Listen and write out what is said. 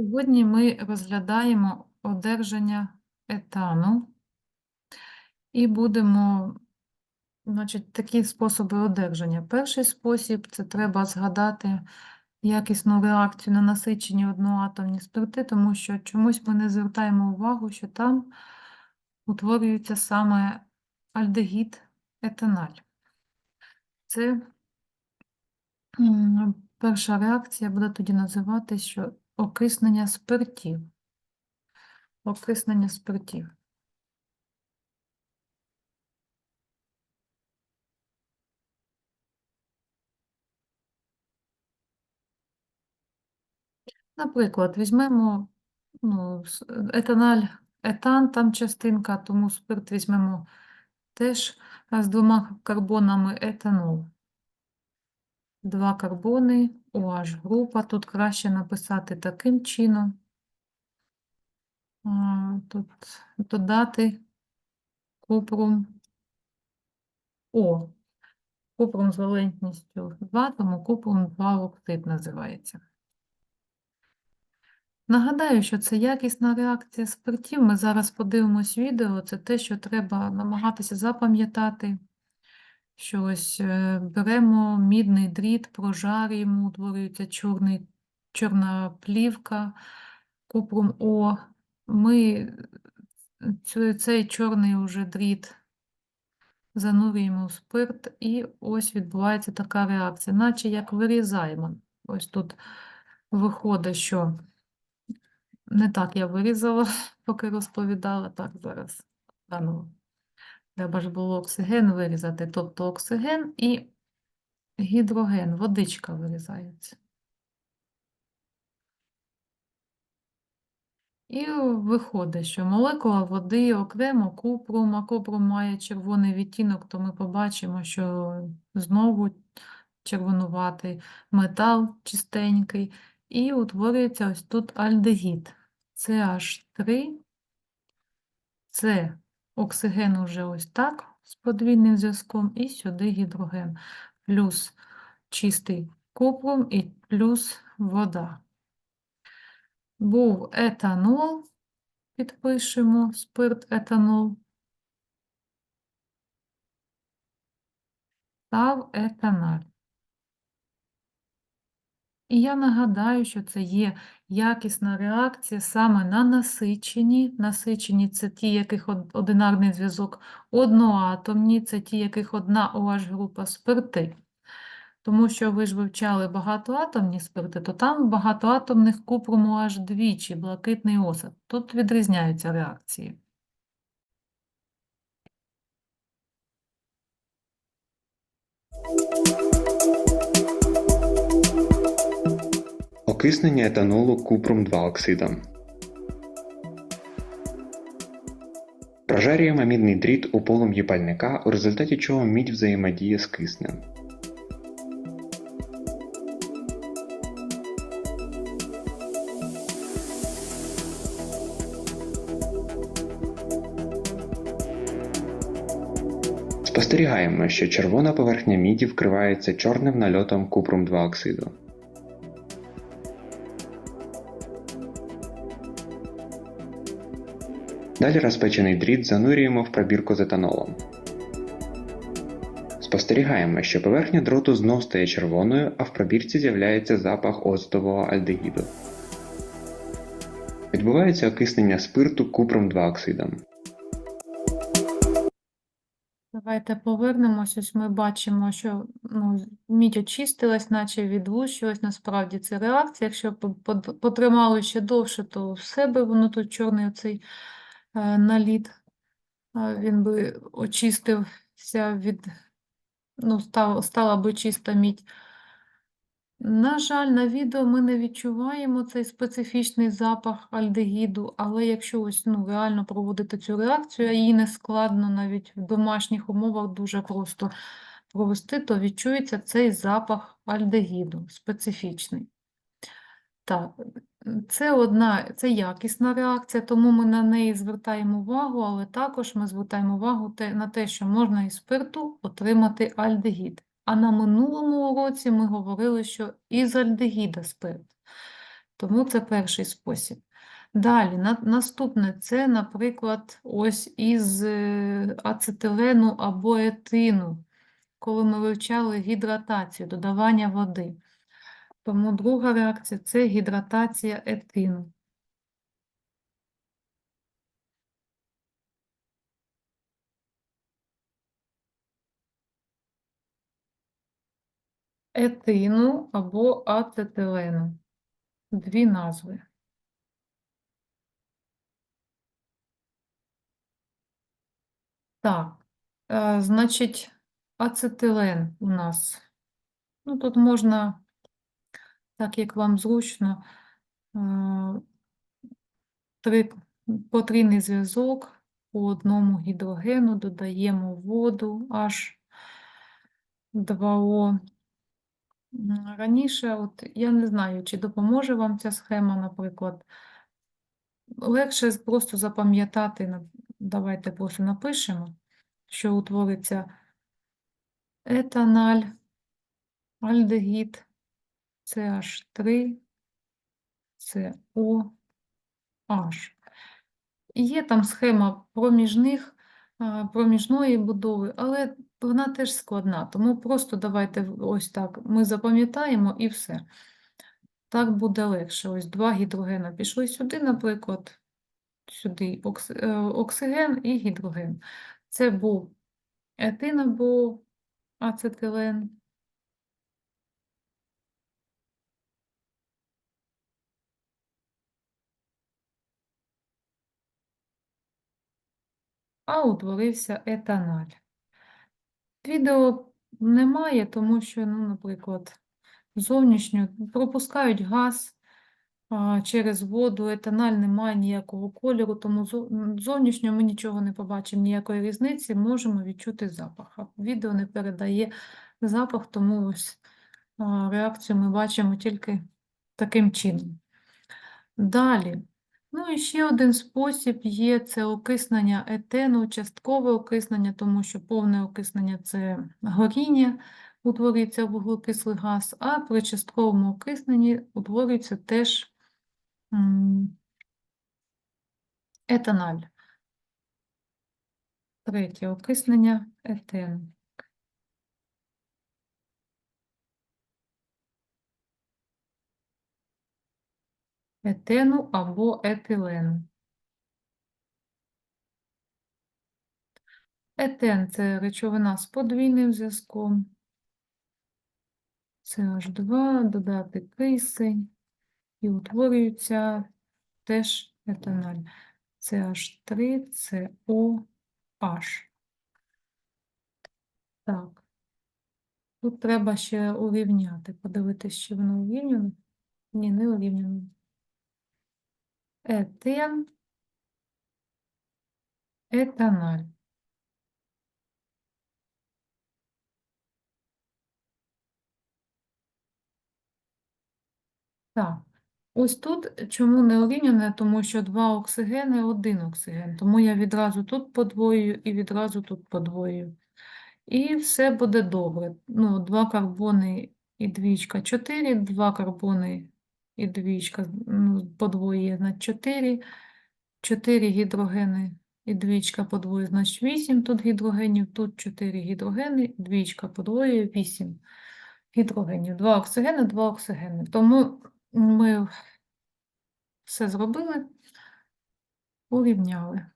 Сьогодні ми розглядаємо одержання етану і будемо, значить, такі способи одержання. Перший спосіб це треба згадати якісну реакцію на насичені одноатомні спирти, тому що чомусь ми не звертаємо увагу, що там утворюється саме альдегід етаналь. Це перша реакція буде тоді називатися, що окиснення спиртів. Окиснення спиртів. Наприклад, візьмемо ну, етаналь, етан, там частинка, тому спирт візьмемо теж з двома карбонами етанол. Два карбони, OH група. Тут краще написати таким чином. Тут додати купрум О. Купрум з валентністю 2, тому купрум 2 оксид називається. Нагадаю, що це якісна реакція спиртів. Ми зараз подивимось відео. Це те, що треба намагатися запам'ятати. Що ось е, беремо мідний дріт, прожарюємо, утворюється чорний, чорна плівка, купрум О. Ми цей чорний уже дріт занурюємо в спирт, і ось відбувається така реакція, наче як вирізаємо. Ось тут виходить, що не так я вирізала, поки розповідала. Так, зараз. заново. Треба ж було оксиген вирізати, тобто оксиген і гідроген, водичка вирізається. І виходить, що молекула води окремо купрум, а купрум має червоний відтінок, то ми побачимо, що знову червонуватий метал чистенький, і утворюється ось тут альдегід. CH3, це оксиген уже ось так з подвійним зв'язком, і сюди гідроген, плюс чистий купрум і плюс вода. Був етанол, підпишемо спирт етанол, став етаналь. І я нагадаю, що це є якісна реакція саме на насичені. Насичені це ті, яких одинарний зв'язок одноатомні, це ті, яких одна OH-група спирти. Тому що ви ж вивчали багатоатомні спирти, то там в багатоатомних купруму аж двічі, блакитний осад. Тут відрізняються реакції. Окиснення етанолу купрум-2 оксидом. Прожарюємо мідний дріт у полум'ї пальника, у результаті чого мідь взаємодіє з киснем. Спостерігаємо, що червона поверхня міді вкривається чорним нальотом купрум-2 оксиду. Далі розпечений дріт занурюємо в пробірку з етанолом. Спостерігаємо, що поверхня дроту знов стає червоною, а в пробірці з'являється запах оцтового альдегіду. Відбувається окиснення спирту купром 2 оксидом. Давайте повернемось. Ось ми бачимо, що ну, мідь очистилась, наче відлущилась. Насправді це реакція. Якщо потримали ще довше, то в себе воно тут чорний оцей е, наліт. е, Він би очистився від, ну, став, стала би чиста мідь. На жаль, на відео ми не відчуваємо цей специфічний запах альдегіду, але якщо ось ну, реально проводити цю реакцію, а її не складно навіть в домашніх умовах дуже просто провести, то відчується цей запах альдегіду специфічний. Так, це одна, це якісна реакція, тому ми на неї звертаємо увагу, але також ми звертаємо увагу на те, що можна із спирту отримати альдегід. А на минулому уроці ми говорили, що із альдегіда спирт. Тому це перший спосіб. Далі, на, наступне це, наприклад, ось із е, ацетилену або етину, коли ми вивчали гідратацію, додавання води. Тому друга реакція це гідратація етину. Етину або ацетилену. Дві назви. Так, е, значить, ацетилен у нас. Ну, тут можна, так як вам зручно, е, три, потрійний зв'язок по одному гідрогену додаємо воду H2O. Раніше, от я не знаю, чи допоможе вам ця схема, наприклад. Легше просто запам'ятати, давайте просто напишемо, що утвориться етаналь, альдегід, CH3, COH. І Є там схема проміжних, проміжної будови, але вона теж складна, тому просто давайте ось так ми запам'ятаємо і все. Так буде легше. Ось два гідрогена пішли сюди, наприклад, сюди е, оксиген і гідроген. Це був етин або ацетилен. А утворився етаналь. Відео немає, тому що, ну, наприклад, зовнішньо пропускають газ через воду, етаналь не має ніякого кольору, тому зо- зовнішньо ми нічого не побачимо, ніякої різниці, можемо відчути запах. Відео не передає запах, тому ось реакцію ми бачимо тільки таким чином. Далі. Ну і ще один спосіб є це окиснення етену, часткове окиснення, тому що повне окиснення це горіння, утворюється вуглекислий газ, а при частковому окисненні утворюється теж етаналь. Третє окиснення етену. Етену або етилену. Етен це речовина з подвійним зв'язком. CH2, додати кисень, і утворюється теж етаналь. CH3, COH. Так. Тут треба ще урівняти, подивитися, чи воно урівняно. Ні, не урівняно. Етен, етаналь. Так, ось тут чому не урівняне, тому що два оксигени, один оксиген. Тому я відразу тут подвоюю і відразу тут подвоюю. І все буде добре. Ну, два карбони і двічка 4, два карбони і двічка по двоє значить 4, 4 гідрогени і двічка подвоює, значить 8 тут гідрогенів, тут 4 гідрогени, двічка подвоює 8 гідрогенів. 2 оксигени, два оксигени. Тому ми все зробили, урівняли.